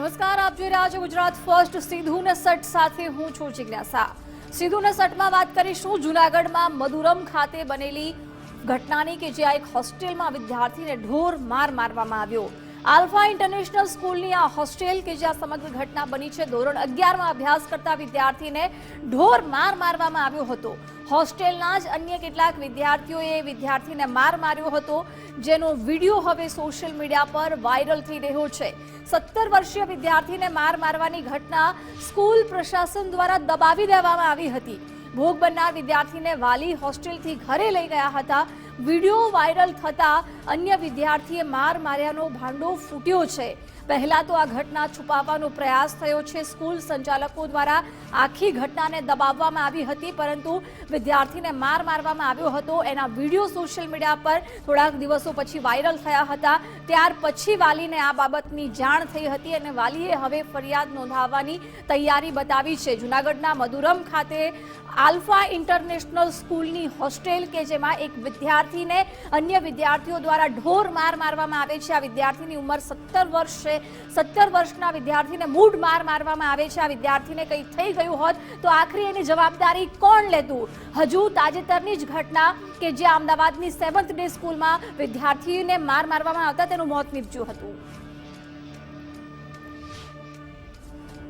નમસ્કાર, આપ જોઈ રહ્યા છો ગુજરાત ફર્સ્ટ. સીધુ ને સટ સાથે હું છું જિજ્ઞાસા. સીધુ ને સટમાં વાત કરીશું જુનાગઢમાં મધુરમ ખાતે બનેલી ઘટનાની કે જ્યાં એક હોસ્ટેલમાં વિદ્યાર્થીને ઢોર માર મારવામાં આવ્યો. આલ્ફા ઇન્ટરનેશનલ સ્કૂલની આ હોસ્ટેલ કે જ્યાં સમગ્ર ઘટના બની છે, ધોરણ અગિયારમાં અભ્યાસ કરતા વિદ્યાર્થીને ઢોર માર મારવામાં આવ્યો હતો. હોસ્ટેલના જ અન્ય કેટલાક વિદ્યાર્થીઓએ વિદ્યાર્થીને માર માર્યો હતો, જેનો વીડિયો હવે સોશિયલ મીડિયા પર વાયરલ થઈ રહ્યો છે. સત્તર વર્ષીય વિદ્યાર્થીને માર મારવાની ઘટના સ્કૂલ પ્રશાસન દ્વારા દબાવી દેવામાં આવી હતી. ભોગ બનનાર વિદ્યાર્થીને વાલી હોસ્ટેલથી ઘરે લઈ ગયા હતા. વીડિયો વાયરલ થતા અન્ય વિદ્યાર્થીએ માર માર્યાનો ભાંડો ફૂટ્યો છે. પહેલા તો આ ઘટના છુપાવવાનો પ્રયાસ થયો છે. સ્કૂલ સંચાલકો દ્વારા આખી ઘટનાને દબાવવામાં આવી હતી, પરંતુ વિદ્યાર્થીને માર મારવામાં આવ્યો હતો. એના વીડિયો સોશિયલ મીડિયા પર થોડાક દિવસો પછી વાયરલ થયા હતા. ત્યાર પછી વાલીને આ બાબતની જાણ થઈ હતી અને વાલીએ હવે ફરિયાદ નોંધાવવાની તૈયારી બતાવી છે. જુનાગઢના મધુરમ ખાતે આલ્ફા ઇન્ટરનેશનલ સ્કૂલની હોસ્ટેલ કે જેમાં એક વિદ્યાર્થીને અન્ય વિદ્યાર્થીઓ દ્વારા ઢોર માર મારવામાં આવે છે. આ વિદ્યાર્થીની ઉંમર સત્તર વર્ષ છે. સત્તર વર્ષના વિદ્યાર્થીને મૂડ માર મારવામાં આવે છે. આ વિદ્યાર્થીને કંઈ થઈ ગયું હોત તો આખરી એની જવાબદારી કોણ લેતું? હજુ તાજેતરની જ ઘટના કે જે અમદાવાદની સેવન્થ ડે સ્કૂલમાં વિદ્યાર્થીને માર મારવામાં આવતા તેનું મોત નીપજ્યું હતું.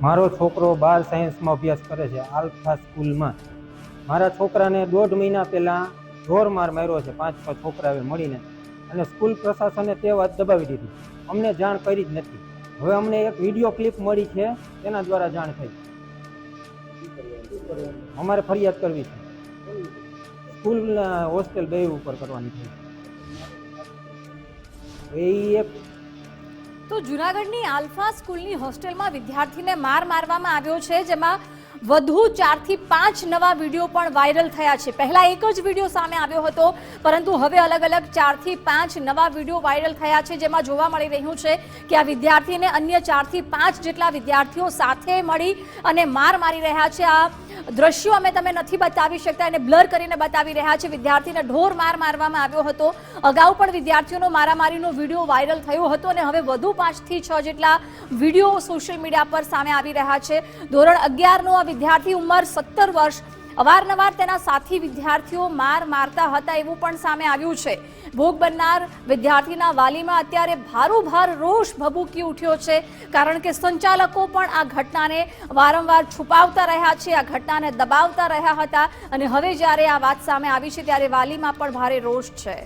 મારો છોકરો બાર સાયન્સમાં અભ્યાસ કરે છે. આલ્ફા સ્કૂલમાં. મારા છોકરાને દોઢ મહિના પહેલાં જોર માર માર્યો છે. પાંચ છ છોકરાએ મળીને. અને સ્કૂલ પ્રશાસને તે વાત દબાવી દીધી. અમને જાણ કરી જ નથી. હવે અમને એક વીડિયો ક્લિપ મળી છે, તેના દ્વારા જાણ થઈ. અમારે ફરિયાદ કરવી છે. સ્કૂલ હોસ્ટેલ બે ઉપર કરવાની છે. એ એક તો જુનાગઢની આલ્ફા સ્કૂલની હોસ્ટેલમાં વિદ્યાર્થીને માર મારવામાં આવ્યો છે, જેમાં વધુ ચારથી પાંચ નવા વીડિયો પણ વાયરલ થયા છે. પહેલા એક જ વીડિયો સામે આવ્યો હતો, પરંતુ હવે અલગ અલગ ચારથી પાંચ નવા વીડિયો વાયરલ થયા છે, જેમાં જોવા મળી રહ્યું છે કે આ વિદ્યાર્થીને અન્ય ચારથી પાંચ જેટલા વિદ્યાર્થીઓ સાથે મળી અને માર મારી રહ્યા છે આ દ્રશ્યો અમે તમે નથી બતાવી શકતા એને બ્લર કરીને બતાવી રહ્યા છે. વિદ્યાર્થીને ઢોર માર મારવામાં આવ્યો હતો. અગાઉ પણ વિદ્યાર્થીઓનો મારામારીનો વીડિયો વાયરલ થયો હતો અને હવે વધુ પાંચથી છ જેટલા વીડિયો સોશિયલ મીડિયા પર સામે આવી રહ્યા છે. ધોરણ અગિયારનો આ વિદ્યાર્થી ઉંમર સત્તર વર્ષ અવારનવાર તેના સાથી વિદ્યાર્થીઓ માર મારતા હતા એવું પણ સામે આવ્યું છે. ભોગ બનનાર વિદ્યાર્થીના વાલીમાં અત્યારે ભારોભાર રોષ ભભૂકી ઉઠ્યો છે, કારણ કે સંચાલકો પણ આ ઘટનાને વારંવાર છુપાવતા રહ્યા છે, આ ઘટનાને દબાવતા રહ્યા હતા અને હવે જ્યારે આ વાત સામે આવી છે, ત્યારે વાલીમાં પણ ભારે રોષ છે.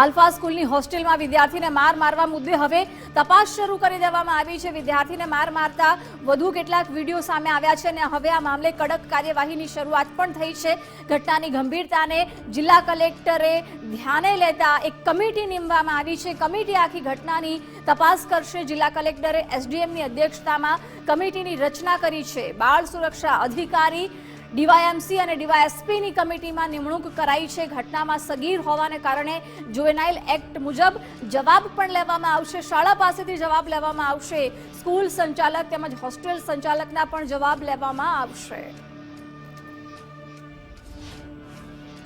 આલ્ફા સ્કૂલની હોસ્ટેલમાં વિદ્યાર્થીને માર મારવા મુદ્દે હવે તપાસ શરૂ કરી દેવામાં આવી છે. વિદ્યાર્થીને માર મારતા વધુ કેટલાક વીડિયો સામે આવ્યા છે અને હવે આ મામલે કડક કાર્યવાહીની શરૂઆત પણ થઈ છે. ઘટનાની ગંભીરતાને જિલ્લા કલેક્ટરે ધ્યાને લેતા એક કમિટી નીમવામાં આવી છે. કમિટી આખી ઘટનાની તપાસ કરશે. જિલ્લા કલેક્ટરે એસડીએમની અધ્યક્ષતામાં કમિટીની રચના કરી છે. બાળ સુરક્ષા અધિકારી ડીવાયએમસી અને ડીવાયએસપીની કમિટીમાં નિમણૂક કરાઈ છે. ઘટનામાં સગીર હોવાને કારણે જુવેનાઇલ એક્ટ મુજબ જવાબ પણ લેવામાં આવશે. શાળા પાસેથી જવાબ લેવામાં આવશે. સ્કૂલ સંચાલક તેમજ હોસ્ટેલ સંચાલકના પણ જવાબ લેવામાં આવશે.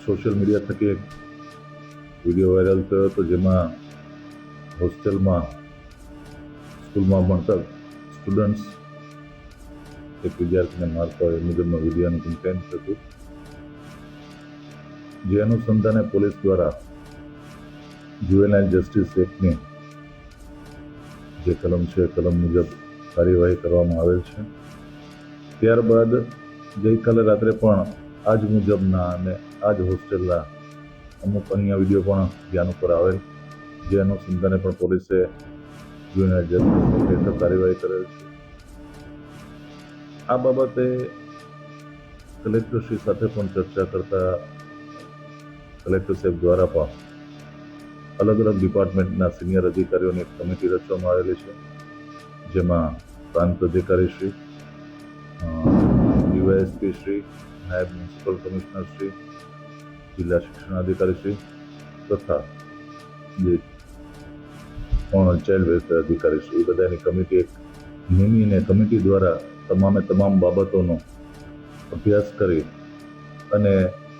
સોશિયલ મીડિયા થકી વીડિયો વાયરલ થયો હતો જેમાં હોસ્ટેલમાં સ્કૂલમાં ભણતા સ્ટુડન્ટ્સ એક વિદ્યાર્થીને મારતા હોય એ મુજબનો વિડીયોનું કન્ટેન્ટ હતું જે અનુસંધાને પોલીસ દ્વારા જુવેનાઇલ જસ્ટિસ એક્ટની જે કલમ છે કલમ મુજબ કાર્યવાહી કરવામાં આવેલ છે. ત્યારબાદ ગઈકાલે રાત્રે પણ આજ મુજબના અને આ જ હોસ્ટેલના અમુક અન્ય વીડિયો પણ ધ્યાન ઉપર આવેલ. જે અનુસંધાને પણ પોલીસે જુવેનાઇલ જસ્ટિસ હેઠળ કાર્યવાહી કરેલ છે. આ બાબતે કલેક્ટરશ્રી સાથે પણ ચર્ચા કરતા કલેક્ટર સાહેબ દ્વારા પણ અલગ અલગ ડિપાર્ટમેન્ટના સિનિયર અધિકારીઓની એક કમિટી રચવામાં આવેલી છે, જેમાં પ્રાંત અધિકારી શ્રી ડીવાયએસપી શ્રી નાયબ મ્યુનિસિપલ કમિશનર શ્રી જિલ્લા શિક્ષણાધિકારી શ્રી તથા જે પણ ચાઇલ્ડ વેલફેર અધિકારી શ્રી એ બધાની કમિટી એક નિમીને કમિટી દ્વારા તમામે તમામ બાબતોનો અભ્યાસ કરી અને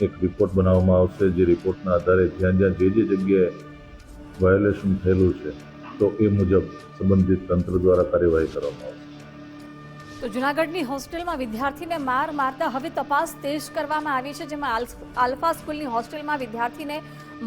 એક રિપોર્ટ બનાવવામાં આવશે જે રિપોર્ટના આધારે જ્યાં જ્યાં જે જે જગ્યાએ વાયોલેશન થયેલું છે, તો એ મુજબ સંબંધિત તંત્ર દ્વારા કાર્યવાહી કરવામાં આવશે. તો જુનાગઢની હોસ્ટેલમાં વિદ્યાર્થીને માર મારતા હવે તપાસ તેજ કરવામાં આવી છે, જેમાં આલ્ફા સ્કૂલની હોસ્ટેલમાં વિદ્યાર્થીને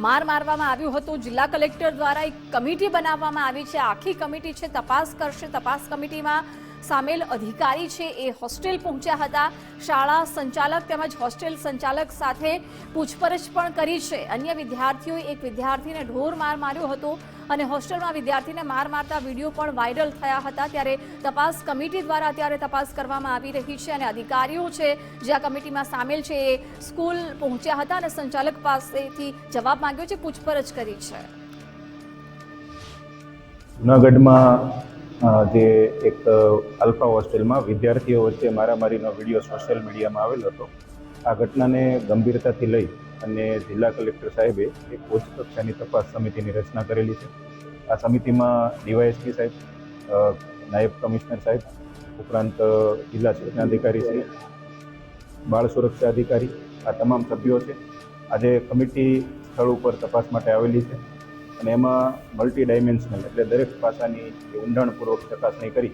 માર મારવામાં આવ્યું હતું. જિલ્લા કલેક્ટર દ્વારા એક કમિટી બનાવવામાં આવી છે. આખી કમિટી છે, તપાસ કરશે. તપાસ કમિટીમાં સામેલ અધિકારી છે એ હોસ્ટેલ પહોંચ્યા હતા. શાળા સંચાલક તેમજ હોસ્ટેલ સંચાલક સાથે પૂછપરછ પણ કરી છે. અન્ય વિદ્યાર્થીઓએ એક વિદ્યાર્થીને ઢોર માર માર્યો હતો અને હોસ્ટેલમાં વિદ્યાર્થીને માર મારતા વીડિયો પણ વાયરલ થયા હતા ત્યારે તપાસ કમિટી દ્વારા અત્યારે તપાસ કરવામાં આવી રહી છે અને અધિકારીઓ છે જે આ કમિટીમાં સામેલ છે એ સ્કૂલ પહોંચ્યા હતા અને સંચાલક પાસેથી જવાબ માંગ્યો છે, પૂછપરછ કરી છે. જુનાગઢમાં જે એક આલ્ફા હોસ્ટેલમાં વિદ્યાર્થીઓ વચ્ચે મારામારીનો વીડિયો સોશિયલ મીડિયામાં આવેલ હતો. આ ઘટનાને ગંભીરતાથી લઈ અને જિલ્લા કલેક્ટર સાહેબે એક ઉચ્ચ કક્ષાની તપાસ સમિતિની રચના કરેલી છે. આ સમિતિમાં ડીવાયએસપી સાહેબ નાયબ કમિશનર સાહેબ, ઉપરાંત જિલ્લા સૂચના શિક્ષણાધિકારી શ્રી બાળ સુરક્ષા અધિકારી, આ તમામ સભ્યો છે. આજે કમિટી સ્થળ ઉપર તપાસ માટે આવેલી છે. અને એમાં મલ્ટી ડાયમેન્શનલ એટલે દરેક પાસાની ઊંડાણપૂર્વક ચકાસણી કરી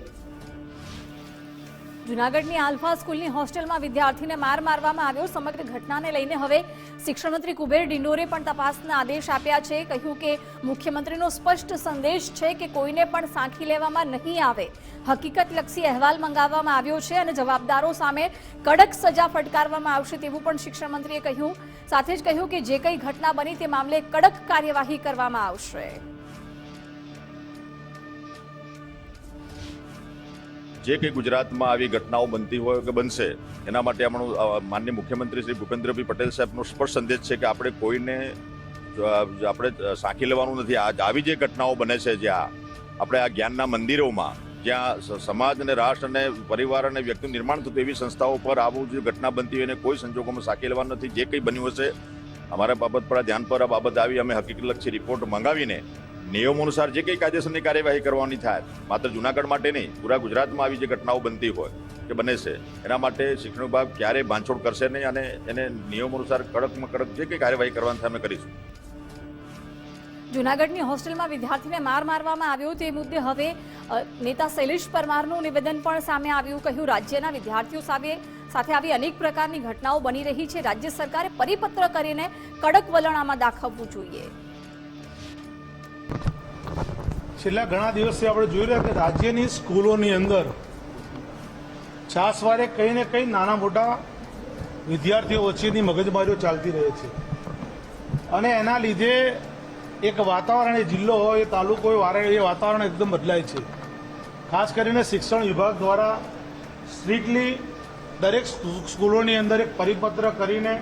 જુનાગઢની આલ્ફા સ્કૂલની હોસ્ટેલમાં વિદ્યાર્થીને માર મારવામાં આવ્યો. સમગ્ર ઘટનાને લઈને હવે શિક્ષણ મંત્રી કુબેર ડિંડોરે પણ તપાસના આદેશ આપ્યા છે. કહ્યું કે મુખ્યમંત્રીનો સ્પષ્ટ સંદેશ છે કે કોઈને પણ સાંખી લેવામાં નહીં આવે. હકીકતલક્ષી અહેવાલ મંગાવવામાં આવ્યો છે અને જવાબદારો સામે કડક સજા ફટકારવામાં આવશે તેવું પણ શિક્ષણ મંત્રીએ કહ્યું. સાથે જ કહ્યું કે જે કંઈ ઘટના બની તે મામલે કડક કાર્યવાહી કરવામાં આવશે. જે કંઈ ગુજરાતમાં આવી ઘટનાઓ બનતી હોય કે બનશે, એના માટે આપણું માનનીય મુખ્યમંત્રી શ્રી ભૂપેન્દ્રભાઈ પટેલ સાહેબનો સ્પષ્ટ સંદેશ છે કે આપણે કોઈને આપણે સાંખી લેવાનું નથી. આ આવી જે ઘટનાઓ બને છે જ્યાં આપણે આ જ્ઞાનના મંદિરોમાં, જ્યાં સમાજ અને રાષ્ટ્ર અને પરિવાર અને વ્યક્તિનું નિર્માણ થતું એવી સંસ્થાઓ પર આવું જે ઘટના બનતી હોય એને કોઈ સંજોગોમાં સાંખી લેવાનું નથી. જે કંઈ બન્યું હશે, અમારા બાબત પર ધ્યાન પર આ બાબત આવી, અમે હકીકતલક્ષી રિપોર્ટ મંગાવીને નિયમો અનુસાર જે કંઈ કાયદેસરની કાર્યવાહી કરવાની થાય, માત્ર જુનાગઢ માટે નહીં, પૂરા ગુજરાતમાં આવી જે ઘટનાઓ બનતી હોય કે બને છે, એના માટે શિક્ષણ વિભાગ ક્યારેય બાંધછોડ કરશે નહીં અને એને નિયમો અનુસાર કડકમાં કડક જે કંઈ કાર્યવાહી કરવાની અમે કરીશું. જુનાગઢની હોસ્ટેલમાં વિદ્યાર્થીને માર મારવામાં આવ્યો તે મુદ્દે હવે નેતા શૈલેષ પરમારનું નિવેદન પણ સામે આવ્યું. કહ્યું, રાજ્યના વિદ્યાર્થીઓ સામે, સાથે આવી અનેક પ્રકારની ઘટનાઓ બની રહી છે. રાજ્ય સરકારે પરિપત્ર કરીને કડક વલણ આમાં દાખવવું જોઈએ. છેલ્લા ઘણા દિવસથી આપણે જોઈ રહ્યા કે રાજ્યની સ્કૂલોની અંદર છાસવારે કંઈ ને કંઈ નાના મોટા વિદ્યાર્થીઓ વચ્ચેની મગજમારીઓ ચાલતી રહે છે. અને એના લીધે એક વાતાવરણ, એ જિલ્લો હોય, એ તાલુકો હોય, વારે એ વાતાવરણ એકદમ બદલાય છે. ખાસ કરીને શિક્ષણ વિભાગ દ્વારા સ્ટ્રિક્ટલી દરેક સ્કૂલોની અંદર એક પરિપત્ર કરીને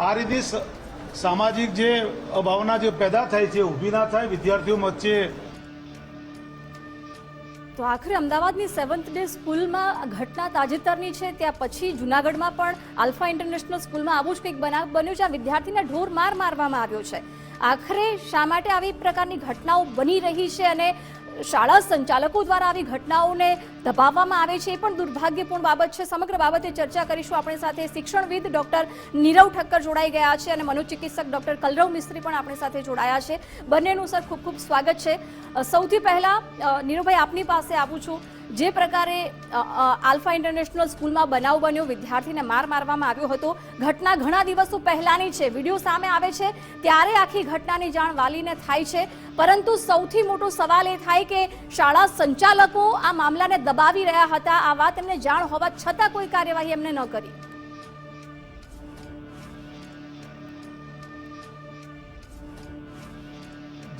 આ રીતે સામાજિક જે ભાવના જે પેદા થાય છે, ઊભી ના થાય વિદ્યાર્થીઓ વચ્ચે. તો આખરે અમદાવાદની સેવન્થ ડે સ્કૂલમાં ઘટના તાજેતરની છે, ત્યાં પછી જુનાગઢમાં પણ આલ્ફા ઇન્ટરનેશનલ સ્કૂલમાં આવું જ કંઈક બનાવ બન્યું છે, આ વિદ્યાર્થીને ઢોર માર મારવામાં આવ્યો છે. આખરે શા માટે આવી પ્રકારની ઘટનાઓ બની રહી છે અને શાળા સંચાલકો દ્વારા આવી ઘટનાઓને દબાવવામાં આવે છે. એ પણ દુર્ભાગ્યપૂર્ણ બાબત છે. સમગ્ર બાબતે ચર્ચા કરીશું. આપણી સાથે શિક્ષણવિદ ડોક્ટર નીરવ ઠક્કર જોડાઈ ગયા છે અને મનોચિકિત્સક ડોક્ટર કલરવ મિસ્ત્રી પણ આપણી સાથે જોડાયા છે. બંનેનું, સર, ખૂબ ખૂબ સ્વાગત છે. સૌથી પહેલાં નીરવભાઈ, આપની પાસે આવું છું. જે પ્રકારે આલ્ફા ઇન્ટરનેશનલ સ્કૂલમાં બનાવ બન્યો, વિદ્યાર્થીને માર મારવામાં આવ્યો હતો. ઘટના ઘણા દિવસો પહેલાની છે. વીડિયો સામે આવે છે. ત્યારે આખી ઘટનાની જાણ વાલીને થાય છે. પરંતુ સૌથી મોટો સવાલ એ થાય કે શાળા સંચાલકો આ મામલાને દબાવી રહ્યા હતા. આ વાત એમને જાણ હોવા છતાં કોઈ કાર્યવાહી એમને ન કરી.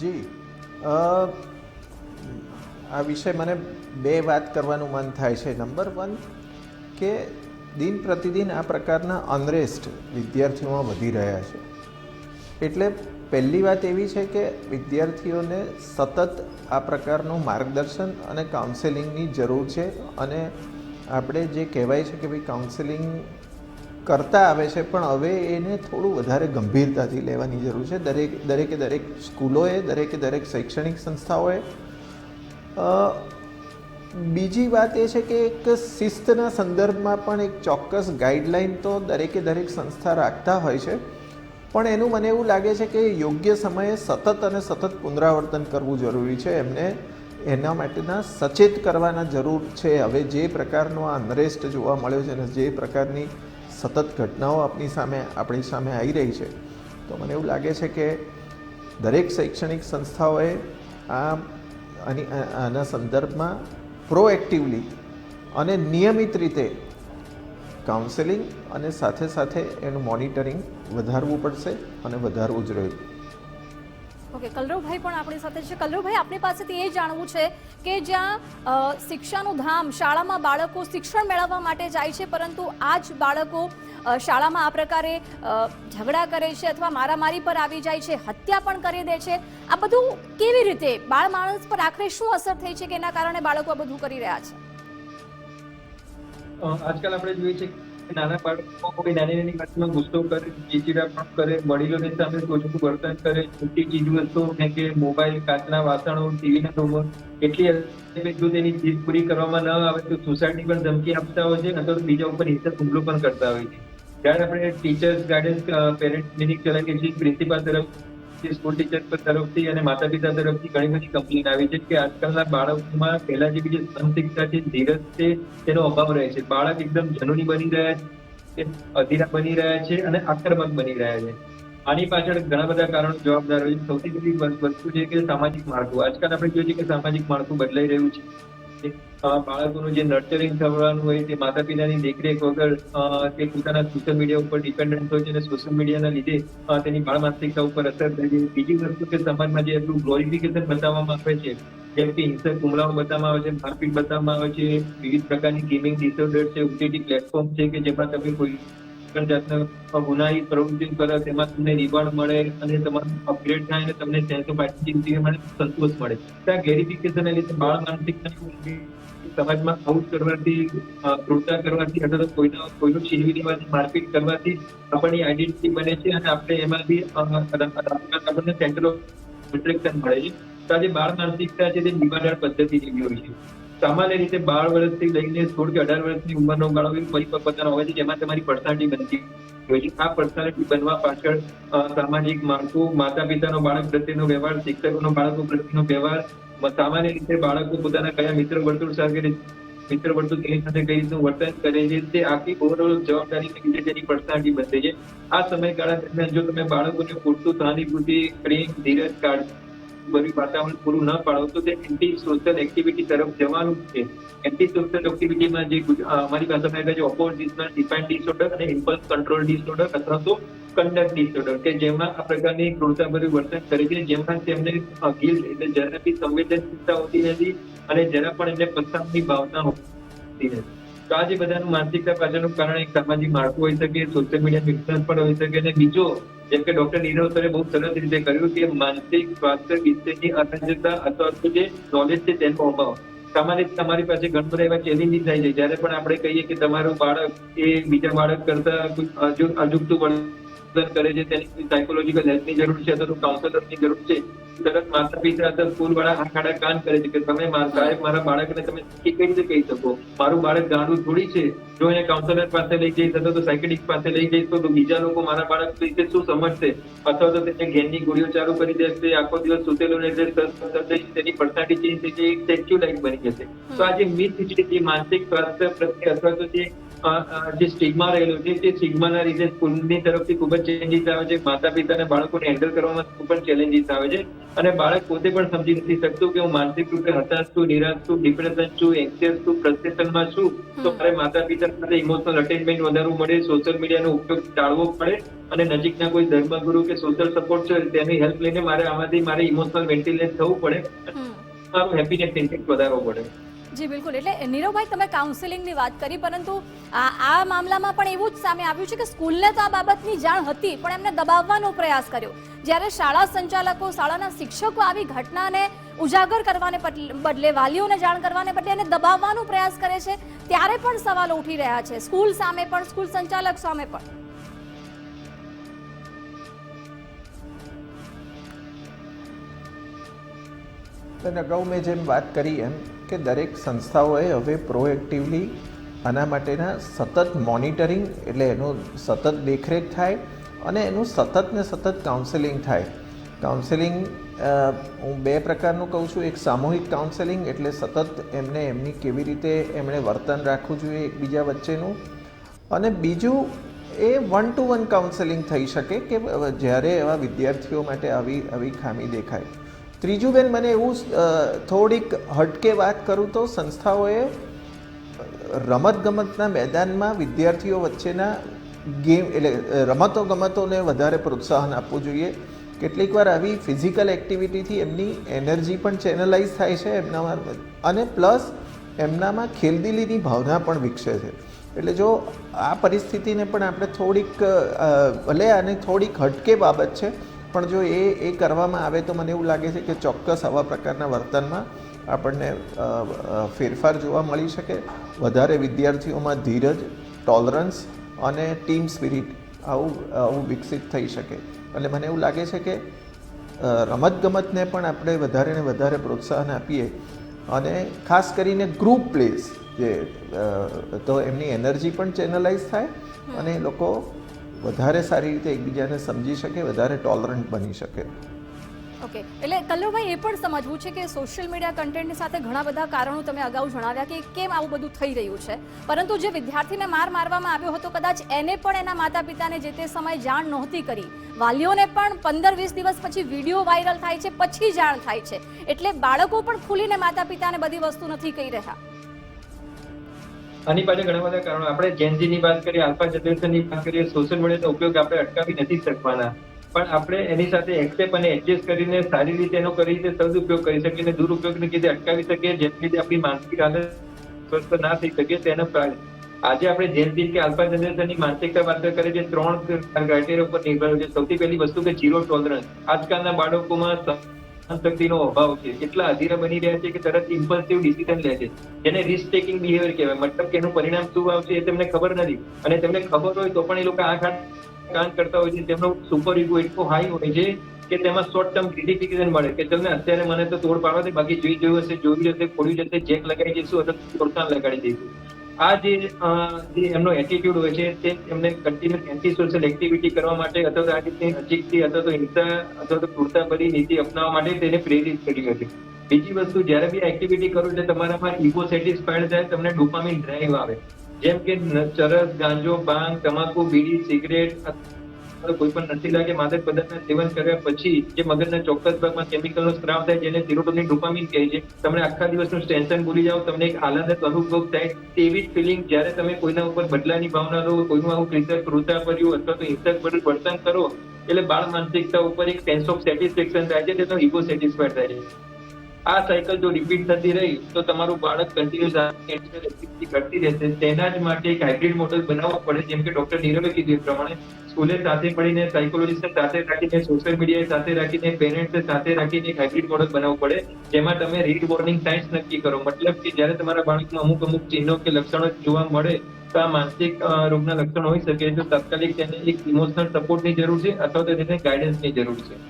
જી. આ વિશે મને બે વાત કરવાનું મન થાય છે. નંબર વન કે દિન પ્રતિદિન આ પ્રકારના અનરેસ્ટ વિદ્યાર્થીઓમાં વધી રહ્યા છે. એટલે પહેલી વાત એવી છે કે વિદ્યાર્થીઓને સતત આ પ્રકારનું માર્ગદર્શન અને કાઉન્સેલિંગની જરૂર છે અને આપણે જે કહેવાય છે કે ભાઈ કાઉન્સેલિંગ કરતા આવે છે, પણ હવે એને થોડું વધારે ગંભીરતાથી લેવાની જરૂર છે. દરેક, દરેકે દરેક સ્કૂલોએ, દરેકે દરેક શૈક્ષણિક સંસ્થાઓએ બીજી વાત એ છે કે એક શિસ્તના સંદર્ભમાં પણ એક ચોક્કસ ગાઈડલાઈન તો દરેકે દરેક સંસ્થા રાખતા હોય છે. પણ એનું મને એવું લાગે છે કે યોગ્ય સમયે સતત અને સતત પુનરાવર્તન કરવું જરૂરી છે. એમને એના માટેના સચેત કરવાના જરૂર છે. હવે જે પ્રકારનો આ અનરેસ્ટ જોવા મળ્યો છે અને જે પ્રકારની સતત ઘટનાઓ આપણી સામે આપણી સામે આવી રહી છે. તો મને એવું લાગે છે કે દરેક શૈક્ષણિક સંસ્થાઓએ આ આની આના સંદર્ભમાં પ્રોએક્ટિવલી અને નિયમિત રીતે કાઉન્સેલિંગ અને સાથે સાથે એનું મોનિટરિંગ વધારવું પડશે અને વધારવું જ રહ્યું ઓકે, કલરવભાઈ પણ આપણી સાથે છે. કલરવભાઈ, આપણી પાસેથી એ જાણવું છે કે જ્યાં શિક્ષાનું ધામ શાળામાં બાળકો શિક્ષણ મેળવવા માટે જાય છે, પરંતુ આ જ બાળકો શાળામાં આ પ્રકારે ઝઘડા કરે છે અથવા મારામારી પર આવી જાય છે, હત્યા પણ કરી દે છે. આ બધું કેવી રીતે? બાળ માણસ પર આખરે શું અસર થઈ છે કે એના કારણે બાળકો આ બધું કરી રહ્યા છે? આજકાલ આપણે જોઈએ છે કે નાના બાળકો કોઈ નાની નાની વાતમાં ગુસ્સો કરે ચીચીડાપણ કરે વડીલોની સામે ઓછું વર્તન કરે મોટી ચીજ વસ્તુ ને કે મોબાઈલ, કાચના વાસણો ટીવીના રૂમો, એટલી જો તેની જીદ પૂરી કરવામાં ન આવે તો સોસાયટી પણ ધમકી આપતા હોય છે અથવા બીજા ઉપર હિંસક હુમલો પણ કરતા હોય છે. જ્યારે આપણે ટીચર્સ ગાર્ડન્સ પેરેન્ટ મિનિંગ ચલાવીએ છીએ પ્રિન્સિપાલ તરફથી સ્કૂલ ટીચર તરફથી અને માતા પિતા તરફથી ઘણી બધી કમ્પ્લેન આવી છે કે આજકાલના બાળકોમાં પહેલા જેવી જે સંશિક્ષા છે, ધીરજ છે, તેનો અભાવ રહે છે. બાળક એકદમ જનૂની બની રહ્યા છે અધીરા બની રહ્યા છે અને આક્રમક બની રહ્યા છે. આની પાછળ ઘણા બધા કારણો જવાબદાર હોય છે. સૌથી પહેલી વસ્તુ છે કે સામાજિક માળખું. આજકાલ આપણે જોઈએ છીએ કે સામાજિક માળખું બદલાઈ રહ્યું છે. અ, બાળકોનું જે નર્ચરિંગ થવાનું હોય તે માતા પિતાની દેખરેખ વગર તે પોતાના સોશિયલ મીડિયા ઉપર ડિપેન્ડન્ટ હોય છે અને સોશિયલ મીડિયાના લીધે તેની બાળ માનસિકતા ઉપર અસર થાય છે. બીજી વસ્તુ કે સમાજમાં જે એટલું ગ્લોરિફિકેશન બતાવવામાં આવે છે જેમ કે હિંસક હુમલાઓ બતાવવામાં આવે છે મારપીટ બતાવવામાં આવે છે વિવિધ પ્રકારની ગેમિંગ ડિસઓર્ડર છે ઓટીટી પ્લેટફોર્મ છે કે જેમાં તમે કોઈ પણ જાતના ગુનાહી પ્રવૃત્તિ કરો, તેમાં તમને રિવોર્ડ મળે અને તમારું અપગ્રેડ થાય અને તમને સેન્સ ઓફ આઈડેન્ટિટી મળે સંતોષ મળે. ત્યાં ગેરિફિકેશન એટલે બાળ માનસિકતા સમાજમાં આઉટ કરવાથી ક્રૂરતા કરવાથી અથવા તો કોઈનો, કોઈનું છીનવી લેવાથી, મારપીટ કરવાથી આપણી આઈડેન્ટિટી બને છે અને આપણે એમાંથી આપણને સેન્ટર ઓફ એટ્રેક્શન મળે છે. તો આજે બાળ માનસિકતા છે તે નિવારણ પદ્ધતિ જેવી હોય છે. સામાન્ય રીતે બાર વર્ષથી લઈને સોળ કે અઢાર વર્ષની ઉંમરનો ગાળો એવી પરિપક્વતાનો હોય છે જેમાં તમારી પર્સનાલિટી બનતી હોય છે. આ પર્સનાલિટી બનવા પાછળ સામાજિક માળખું માતા પિતાનો બાળક પ્રત્યેનો વ્યવહાર, શિક્ષકોનો બાળકો પ્રત્યેનો વ્યવહાર સામાન્ય રીતે બાળકો પોતાના કયા મિત્ર વર્તુળ સાથે મિત્ર વર્તુળ તેની સાથે કઈ રીતનું વર્તન કરે છે, તે આખી ઓવરઓલ જવાબદારી લીધે તેની પર્સનાલિટી બનશે છે. આ સમયગાળા દરમિયાન જો તમે બાળકોને પૂરતું સહાનુભૂતિ, પ્રેમ, ધીરજ કાળજી ભરી વાતાવરણ પૂરું ન પાડો તો તે એન્ટી સોશિયલ એક્ટિવિટી તરફ જવાનું છે. એન્ટી સોશિયલ એક્ટિવિટીમાં જે અમારી પાસે આવ્યા છે ઓપોઝિશનલ ડિફાઇન ડિસઓર્ડર અને ઇમ્પલ્સ કંટ્રોલ ડિસઓર્ડર અથવા તો કન્ડક્ટ ડિસઓર્ડર કે જેમાં આ પ્રકારની ક્રૂરતાભર્યું વર્તન કરે છે. જેમાં તેમને ગિલ્ટ એટલે જરા સંવેદનશીલતા હોતી નથી અને જરા પણ એમને પસંદની ભાવના હોતી નથી. તો આ બધાનું માનસિકતા પાછળનું કારણ એક સામાજિક માળખું હોઈ શકે સોશિયલ મીડિયા ઇન્ફ્લુઅન્સ પણ હોઈ શકે અને બીજો, જેમ કે ડોક્ટર નીરવ સરે બહુ સરસ રીતે કર્યું કે માનસિક સ્વાસ્થ્ય વિશેની અસંજતા અથવા તો જે નોલેજ છે તેનો અભાવ. સામાન્ય તમારી પાસે ઘણા બધા એવા ચેલેન્જીસ થાય છે. જ્યારે પણ આપણે કહીએ કે તમારું બાળક એ બીજા બાળક કરતા અજુકતું વર્તન કરે છે, તેની સાયકોલોજીકલ હેલ્પની જરૂર છે, અથવા કાઉન્સેલરની જરૂર છે. તરત માતા પિતા અથવા સ્કૂલ વાળા આંખ કાન કરે છે કે તમે સાહેબ મારા બાળકને તમે કઈ રીતે કહી શકો? મારું બાળક ગાંડું થોડી છે. જો એને કાઉન્સેલર પાસે લઈ જઈશ અથવા તો સાયકેટિક પાસે લઈ જઈશ તો બીજા લોકો મારા બાળક વિશે શું સમજશે? અથવા તો તેને ઘેરની ગોળીઓ ચાલુ કરી દેશે આખો દિવસ સુતેલો રહેશે તેની પર્સનાલિટી ચેન્જ થઈ જશે એક સ્ટેચ્યુ લાઈક બની જશે. તો આ જે મિથ જે માનસિક સ્વાસ્થ્ય પ્રત્યે અથવા તો જે જે સ્ટિગ્મા રહેલું છે તે સ્ટિગ્માના લીધે સ્કૂલની તરફથી ખૂબ જ ચેન્જીસ આવે છે. માતા પિતા અને બાળકોને હેન્ડલ કરવામાં ખૂબ જ ચેલેન્જીસ આવે છે. અને બાળક પોતે પણ સમજી નથી શકતું કે હું માનસિક રૂપે હતાશ છું નિરાશ છું ડિપ્રેશન છું એન્સિયસ છું ફ્રસ્ટ્રેશનમાં છું. તો મારે માતા પિતા સાથે ઇમોશનલ અટેચમેન્ટ વધારવું પડે સોશિયલ મીડિયાનો ઉપયોગ ટાળવો પડે અને નજીકના કોઈ ધર્મગુરુ કે સોશિયલ સપોર્ટ છે તેની હેલ્પ લઈને મારે આમાંથી મારે ઇમોશનલ વેન્ટિલેટ થવું પડે. મારું હેપીનેસ ઇન્ટેક્ટ વધારવો પડે. જી, બિલકુલ. એટલે નીરવભાઈ, તમે કાઉન્સેલિંગની વાત કરી, પરંતુ આ આ મામલામાં પણ એવું જ સામે આવ્યું છે કે સ્કૂલને તો આ બાબતની જાણ હતી, પણ એમને દબાવવાનો પ્રયાસ કર્યો. જ્યારે શાળા સંચાલકો, શાળાના શિક્ષકો આવી ઘટનાને ઉજાગર કરવાને બદલે- વાલીઓને જાણ કરવાને બદલે એને દબાવવાનો પ્રયાસ કરે છે, ત્યારે પણ સવાલો ઉઠી રહ્યા છે. સ્કૂલ સામે પણ, સ્કૂલ સંચાલક સામે પણ. અને અગાઉ મેં જેમ વાત કરી એમ કે દરેક સંસ્થાઓએ હવે પ્રોએક્ટિવલી આના માટેના સતત મોનિટરિંગ એટલે એનું સતત દેખરેખ થાય અને એનું સતત ને સતત કાઉન્સેલિંગ થાય. કાઉન્સેલિંગ હું બે પ્રકારનું કહું છું. એક સામૂહિક કાઉન્સેલિંગ એટલે સતત એમને એમની કેવી રીતે એમણે વર્તન રાખવું જોઈએ એકબીજા વચ્ચેનું. અને બીજું એ વન ટુ વન કાઉન્સેલિંગ થઈ શકે કે જ્યારે એવા વિદ્યાર્થીઓ માટે આવી આવી ખામી દેખાય. ત્રીજું બેન, મને એવું થોડીક હટકે વાત કરું તો સંસ્થાઓએ રમતગમતના મેદાનમાં વિદ્યાર્થીઓ વચ્ચેના ગેમ એટલે રમતો ગમતોને વધારે પ્રોત્સાહન આપવું જોઈએ. કેટલીક વાર આવી ફિઝિકલ એક્ટિવિટીથી એમની એનર્જી પણ ચેનલાઇઝ થાય છે એમનામાં અને પ્લસ એમનામાં ખેલદિલીની ભાવના પણ વિકસે છે. એટલે જો આ પરિસ્થિતિને પણ આપણે થોડીક ભલે આને થોડીક હટકે બાબત છે પણ જો એ એ કરવામાં આવે તો મને એવું લાગે છે કે ચોક્કસ આવા પ્રકારના વર્તનમાં આપણને ફેરફાર જોવા મળી શકે. વધારે વિદ્યાર્થીઓમાં ધીરજ ટોલરન્સ અને ટીમ સ્પિરિટ આવું આવું વિકસિત થઈ શકે. એટલે મને એવું લાગે છે કે રમતગમતને પણ આપણે વધારે ને વધારે પ્રોત્સાહન આપીએ. અને ખાસ કરીને ગ્રુપ પ્લેસ જે તો એમની એનર્જી પણ ચેનલાઇઝ થાય અને લોકો વધારે સારી રીતે એકબીજાને સમજી શકે, વધારે ટોલરન્ટ બની શકે. ઓકે એટલે કલ્લોભાઈ, એ પણ સમજવું છે કે સોશિયલ મીડિયા કન્ટેન્ટની સાથે ઘણા બધા કારણો તમે અગાઉ જણાવ્યા કે કેમ આવું બધું થઈ રહ્યું છે. પરંતુ જે વિદ્યાર્થીને માર મારવામાં આવ્યો હતો, કદાચ એને પણ એના માતા પિતાને જે તે સમયે જાણ નહોતી કરી. વાલીઓને પણ પંદર વીસ દિવસ પછી વીડિયો વાયરલ થાય છે, પછી જાણ થાય છે. એટલે બાળકો પણ ખુલીને માતા પિતાને બધી વસ્તુ નથી કહી રહ્યા. આની પાછળ ઘણા બધા કારણો. આપણે જેનજી ની વાત કરીએ આલ્ફા જનરેશનની વાત કરીએ સોશિયલ મીડિયાનો ઉપયોગ આપણે અટકાવી નથી શકવાના. પણ આપણે એની સાથે એક્સેપ અને એડજસ્ટ કરીને સારી રીતે એનો કરી રીતે સદુપયોગ કરી શકીએ અને દુરુપયોગને રીતે અટકાવી શકીએ જેથી રીતે આપણી માનસિક હાલત સ્વસ્થ ના થઈ શકે તેના આજે આપણે જેનજી કે આલ્ફા જનરેશનની માનસિકતા વાત કરીએ, જે ત્રણ ક્રાઇટેરિયા ઉપર નિર્ભર છે. સૌથી પહેલી વસ્તુ કે ઝીરો ટોલરન્સ આજકાલના બાળકોમાં શક્તિનો અભાવ છે. એટલા અધીરા બની રહ્યા છે કે તરત ઇમ્પલ્સિવ ડિસિઝન લે છે. જેને રિસ્ક ટેકિંગ બિહેવિયર કહેવાય. મતલબ કે એનું પરિણામ શું આવશે એ તેમને ખબર નથી. અને તેમને ખબર હોય તો પણ એ લોકો આંખ આંખ કામ કરતા હોય છે. તેમનો સુપર ઇગો એટલો હાઈ હોય છે કે તેમાં શોર્ટ ટર્મ ગ્રેટિફિકેશન મળે કે ચલ ને અત્યારે મને તો તોડ પાડવા દે, બાકી જોઈ જોયું હશે, જોયું જશે ખોડ્યું જશે જેક લગાડી દઈશું, અથવા તોડકાન લગાડી દઈશું. આ જે જે એમનો એટીટ્યુડ હોય છે, તે એમને કન્ટિન્યુઅસ એન્ટી સોશિયલ એક્ટિવિટી કરવા માટે અથવા તો આ રીતની નજીકથી અથવા તો હિંસા અથવા તો પૂરતા ભરી નીતિ અપનાવવા માટે તેને પ્રેરિત કર્યું હતું બીજી વસ્તુ, જ્યારે બી એક્ટિવિટી કરો એટલે તમારામાં ઈગો સેટિસ્ફાઈડ થાય, તમને ડોપામિન ડ્રાઈવ આવે. જેમ કે ચરસ, ગાંજો, ભાંગ, તમાકુ, બીડી સિગરેટ અથવા કોઈ પણ નશીલા કે માદક પદાર્થના સેવન કર્યા પછી જે મગજના ચોક્કસ ભાગમાં કેમિકલનો સ્ત્રાવ થાય જેને સિરોટોનિન ડોપામિન કહે છે, તમને આખા દિવસનું ટેન્શન ભૂલી જાઓ, તમને એક આનંદ અનુભવ થાય તેવી જ ફિલિંગ જ્યારે તમે કોઈના ઉપર બદલાની ભાવના લો, કોઈનું આવું ક્રિતર ક્રૂરતા કર્યું અથવા તો હિંસક ભર્યું વર્તન કરો, એટલે બાળ માનસિકતા ઉપર એક સેન્સ ઓફ સેટિસ્ફેક્શન થાય છે, તેનો ઇગો સેટિસ્ફાઈડ થાય છે. આ સાયકલ જો રિપીટ થતી રહી, તો તમારું બાળક કન્ટિન્યુઅસ કરતી રહેશે. તેના જ માટે એક હાઇબ્રિડ મોડલ બનાવવો પડે, જેમ કે ડોક્ટર નીરવે કીધું એ પ્રમાણે. સ્કૂલે સાથે મળીને સાયકોલોજીસ્ટ સાથે રાખીને સોશિયલ મીડિયા સાથે રાખીને પેરેન્ટ્સ સાથે રાખીને એક હાઇબ્રિડ મોડલ બનાવવું પડે, જેમાં તમે રીડ વોર્નિંગ સાઇન્સ નક્કી કરો. મતલબ કે જ્યારે તમારા બાળકમાં અમુક અમુક ચિહ્નો કે લક્ષણો જોવા મળે, તો આ માનસિક રોગના લક્ષણ હોઈ શકે તો તાત્કાલિક તેને એક ઇમોશનલ સપોર્ટની જરૂર છે, અથવા તો તેને ગાઈડન્સની જરૂર છે.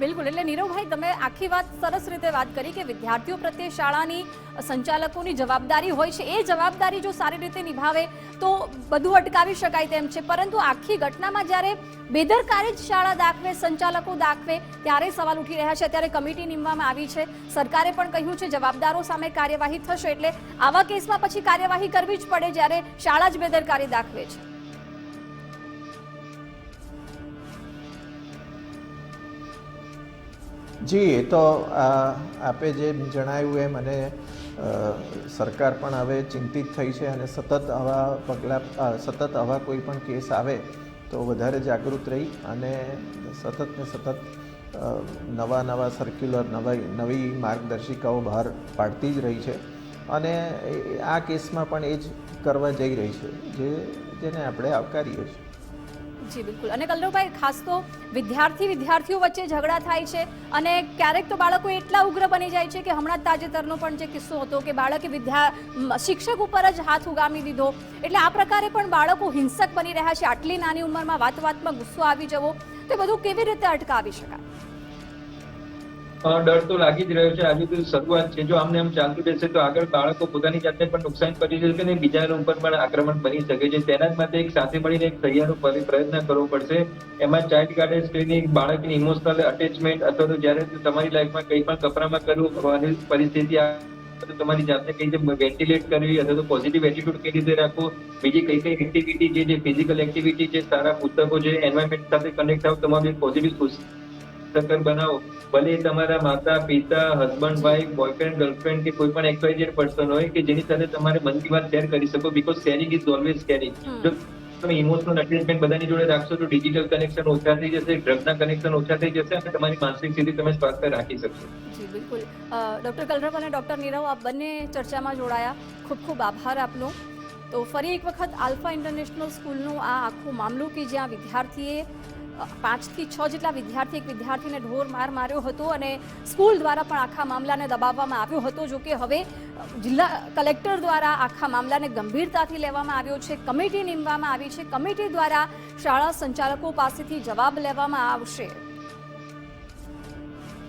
બિલકુલ. એટલે નીરવભાઈ, તમે આખી વાત સરસ રીતે વાત કરી કે વિદ્યાર્થીઓ પ્રત્યે શાળાની સંચાલકોની જવાબદારી હોય છે. એ જવાબદારી જો સારી રીતે નિભાવે તો બધું અટકાવી શકાય તેમ છે. પરંતુ આખી ઘટનામાં જ્યારે બેદરકારી જ શાળા દાખવે, સંચાલકો દાખવે, ત્યારે સવાલ ઉઠી રહ્યા છે. અત્યારે કમિટી નીમવામાં આવી છે. સરકારે પણ કહ્યું છે, જવાબદારો સામે કાર્યવાહી થશે. એટલે આવા કેસમાં પછી કાર્યવાહી કરવી જ પડે જ્યારે શાળા જ બેદરકારી દાખવે છે. જી, એ તો, આ, આપે જે જણાવ્યું એમ અને સરકાર પણ હવે ચિંતિત થઈ છે અને સતત આવા પગલાં સતત આવા કોઈ પણ કેસ આવે તો વધારે જાગૃત રહી અને સતત ને સતત નવા નવા સર્ક્યુલર નવા, નવી માર્ગદર્શિકાઓ બહાર પાડતી જ રહી છે અને આ કેસમાં પણ એ જ કરવા જઈ રહી છે, જે, જેને આપણે આવકારીએ છીએ. જી, બિલકુલ. અને કલ્લુભાઈ ખાસ તો વિદ્યાર્થી વિદ્યાર્થીઓ વચ્ચે ઝઘડા થાય છે અને ક્યારેક તો બાળકો એટલા ઉગ્ર બની જાય છે કે હમણાં તાજેતરનો પણ જે કિસ્સો હતો કે બાળકે વિદ્યા શિક્ષક ઉપર જ હાથ ઉગામી દીધો. એટલે આ પ્રકારે પણ બાળકો હિંસક બની રહ્યા છે. આટલી નાની ઉંમરમાં વાત વાતમાં ગુસ્સો આવી જવો, તે બધું કેવી રીતે અટકાવી શકાય? ડર તો લાગી જ રહ્યો છે. આજુ તો શરૂઆત છે. જો આમને આમ ચાલતું રહેશે તો આગળ બાળકો પોતાની જાતને પણ નુકસાન કરી શકે અને બીજા ઉપર પણ આક્રમણ બની શકે છે. તેના જ માટે એક સાથે મળીને એક સહિયારો પ્રયત્ન કરવો પડશે. એમાં ચાઇલ્ડ ગાર્ડન સ્ક્રીનિંગ, બાળકની ઇમોશનલ અટેચમેન્ટ અથવા તો જ્યારે તમારી લાઈફમાં કંઈ પણ કપરામાં કરવું પરિસ્થિતિ તો તમારી જાતને કઈ રીતે વેન્ટિલેટ કરવી અથવા તો પોઝિટિવ એટીટ્યુડ કઈ રીતે રાખવો, બીજી કઈ કઈ એક્ટિવિટી જે ફિઝિકલ એક્ટિવિટી છે, સારા પુસ્તકો છે એન્વાયરમેન્ટ સાથે કનેક્ટ થાવ, તમારું પોઝિટિવ સક્કર બનાવો. ભલે તમારા માતા પિતા હસબન્ડ વાઈફ બોયફ્રેન્ડ ગર્લફ્રેન્ડ કે કોઈ પણ એક્સવાઇઝેડ પર્સન હોય કે જેની સાથે તમારે મનની વાત શેર કરી શકો because sharing is always caring. જો તમે ઇમોશનલ અટેચમેન્ટ બધાની જોડે રાખશો તો ડિજિટલ કનેક્શન ઓછા થઈ જશે ડ્રગના કનેક્શન ઓછા થઈ જશે અને તમારી માનસિક સ્થિતિ તમે સ્વાસ્થ્ય રાખી શકશો. જી બિલકુલ. ડોક્ટર કલરવ અને ડૉક્ટર નીરવ આપ બંને ચર્ચામાં જોડાયા. ખૂબ ખૂબ આભાર આપનો. તો ફરી એક વખત આલ્ફા ઇન્ટરનેશનલ સ્કૂલનું આ આખું મામલું કે જ્યાં વિદ્યાર્થીએ પાંચથી છ જેટલા વિદ્યાર્થી એક વિદ્યાર્થીને ઢોર માર માર્યો હતો અને સ્કૂલ દ્વારા પણ આખા મામલાને દબાવવામાં આવ્યો હતો. જો કે હવે જિલ્લા કલેક્ટર દ્વારા આખા મામલાને ગંભીરતાથી લેવામાં આવ્યો છે. કમિટી નીમવામાં આવી છે. કમિટી દ્વારા શાળા સંચાલકો પાસેથી જવાબ લેવામાં આવશે.